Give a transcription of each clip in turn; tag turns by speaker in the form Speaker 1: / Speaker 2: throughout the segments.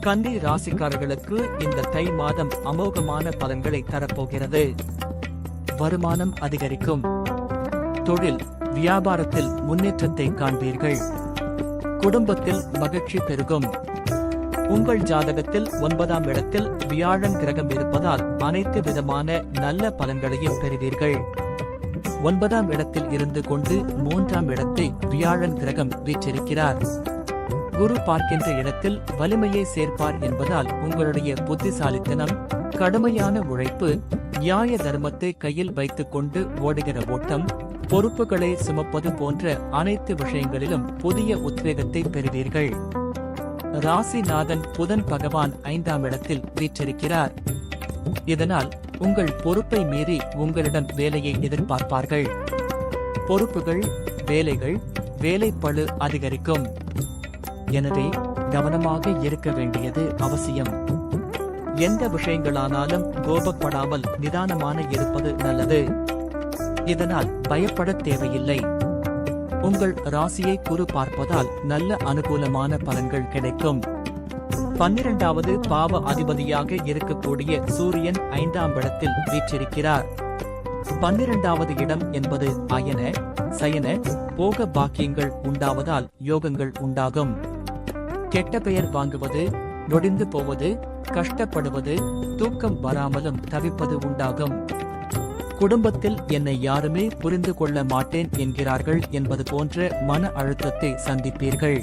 Speaker 1: கன்னி ராசிக்காரர்களுக்கு இந்த தை மாதம் அமோகமான பலன்களை தரப்போகிறது. வருமானம் அதிகரிக்கும். தொழில் வியாபாரத்தில் முன்னேற்றத்தை காண்பீர்கள். குடும்பத்தில் மகிழ்ச்சி பெருகும். உங்கள் ஜாதகத்தில் ஒன்பதாம் இடத்தில் வியாழன் கிரகம் இருப்பதால் அனைத்து விதமான நல்ல பலன்களையும் பெறுவீர்கள். ஒன்பதாம் இடத்தில் இருந்து கொண்டு மூன்றாம் இடத்தை வியாழன் கிரகம் வீற்றிருக்கிறார். குரு பார்க்கின்ற இடத்தில் வலிமையை சேர்ப்பார் என்பதால் உங்களுடைய புத்திசாலித்தனம் கடுமையான உழைப்பு நியாய தர்மத்தை கையில் வைத்துக் கொண்டு ஓடுகிற ஓட்டம் பொறுப்புகளை சுமப்பது போன்ற அனைத்து விஷயங்களிலும் புதிய உத்வேகத்தை பெறுவீர்கள். ராசிநாதன் புதன் பகவான் ஐந்தாம் இடத்தில் வீற்றிருக்கிறார். இதனால் உங்கள் பொறுப்பை மீறி உங்களிடம் வேலையை எதிர்பார்ப்பார்கள். பொறுப்புகள் வேலைகள் வேலைப்பழு அதிகரிக்கும். எனவே கவனமாக இருக்க வேண்டியது அவசியம். எந்த விஷயங்களானாலும் கோபப்படாமல் நிதானமான இருப்பது நல்லது. இதனால் பயப்பட தேவையில்லை. உங்கள் ராசியை குறு பார்ப்பதால் நல்ல அனுகூலமான பலன்கள் கிடைக்கும். பன்னிரண்டாவது பாவ அதிபதியாக இருக்கக்கூடிய சூரியன் ஐந்தாம் இடத்தில் வீற்றிருக்கிறார். பன்னிரண்டாவது இடம் என்பது அயன சயன போக பாக்கியங்கள் உண்டாவதால் யோகங்கள் உண்டாகும். கெட்ட பெயர் வாங்குவது நொடிந்து போவது கஷ்டப்படுவது தூக்கம் வராமலும் தவிப்பது உண்டாகும். குடும்பத்தில் என்னை யாருமே புரிந்து கொள்ள மாட்டேன் என்கிறார்கள் என்பது போன்ற மன அழுத்தத்தை சந்திப்பீர்கள்.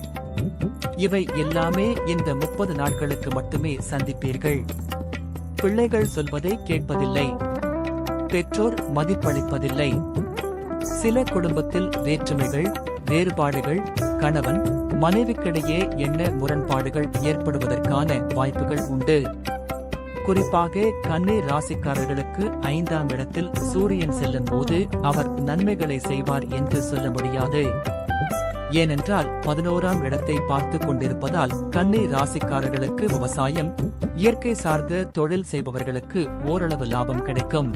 Speaker 1: இவை எல்லாமே இந்த முப்பது நாட்களுக்கு மட்டுமே சந்திப்பீர்கள். பிள்ளைகள் சொல்வதை கேட்பதில்லை. பெற்றோர் மதிப்பளிப்பதில்லை. சில குடும்பத்தில் வேற்றுமைகள் வேறுபாடுகள் கணவன் மனைவிக்கிடையே என்ன முரண்பாடுகள் ஏற்படுவதற்கான வாய்ப்புகள் உண்டு. குறிப்பாக கன்னி ராசிக்காரர்களுக்கு ஐந்தாம் இடத்தில் சூரியன் செல்லும் போது அவர் நன்மைகளை செய்வார் என்று சொல்ல முடியாது. ஏனென்றால் பதினோராம் இடத்தை பார்த்து கொண்டிருப்பதால் கண்ணை ராசிக்காரர்களுக்கு விவசாயம் இயற்கை சார்ந்த தொழில் செய்பவர்களுக்கு ஓரளவு லாபம் கிடைக்கும்.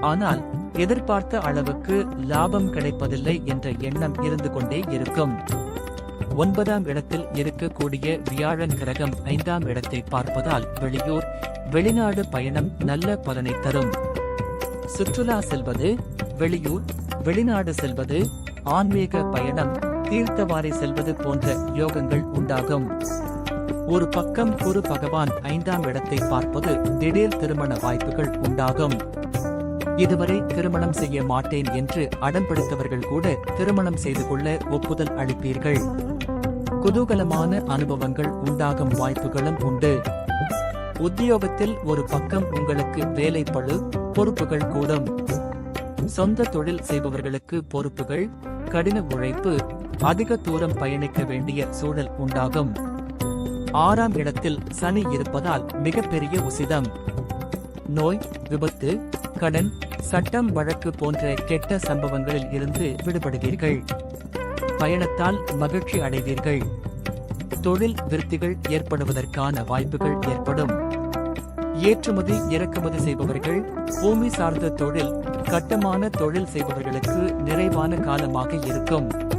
Speaker 1: ஆனால் எதிர்பார்த்த அளவுக்கு லாபம் கிடைப்பதில்லை என்ற எண்ணம் இருந்து கொண்டே இருக்கும். ஒன்பதாம் இடத்தில் இருக்கக்கூடிய வியாழன் கிரகம் ஐந்தாம் இடத்தை பார்ப்பதால் வெளியூர் வெளிநாடு பயணம் நல்ல பலனை தரும். சுற்றுலா செல்வது வெளியூர் வெளிநாடு செல்வது ஆன்மீக பயணம் தீர்த்தவாரி செல்வது போன்ற யோகங்கள் உண்டாகும். ஒரு பக்கம் குரு பகவான் ஐந்தாம் இடத்தை பார்ப்பது திடீர் திருமண வாய்ப்புகள் உண்டாகும். இதுவரை திருமணம் செய்ய மாட்டேன் என்று அடம்பிடித்தவர்கள் கூட திருமணம் செய்து கொள்ள ஒப்புதல் அளிப்பீர்கள். குதூகலமான அனுபவங்கள் உண்டாகும் வாய்ப்புகளும் உண்டு. உத்தியோகத்தில் ஒரு பக்கம் உங்களுக்கு வேலைப்பழு பொறுப்புகள் கூடும். சொந்த தொழில் செய்பவர்களுக்கு பொறுப்புகள் கடின உழைப்பு அதிக தூரம் பயணிக்க வேண்டிய சூழல் உண்டாகும். ஆறாம் இடத்தில் சனி இருப்பதால் மிகப்பெரிய உசிதம். நோய் விபத்து கடன் சட்டம் வழக்கு போன்ற கெட்ட சம்பவங்களில் இருந்து விடுபடுவீர்கள். பயணத்தால் மகிழ்ச்சி அடைவீர்கள். தொழில் விருத்திகள் ஏற்படுவதற்கான வாய்ப்புகள் ஏற்படும். ஏற்றுமதி இறக்குமதி செய்பவர்கள் பூமி சார்ந்த தொழில் கட்டமான தொழில் செய்பவர்களுக்கு நிறைவான காலமாக இருக்கும்.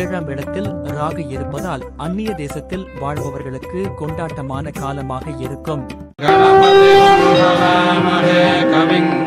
Speaker 1: ஏழாம் இடத்தில் ராகு இருப்பதால் அந்நிய தேசத்தில் வாழ்பவர்களுக்கு கொண்டாட்டமான காலமாக இருக்கும்.
Speaker 2: கவிங்க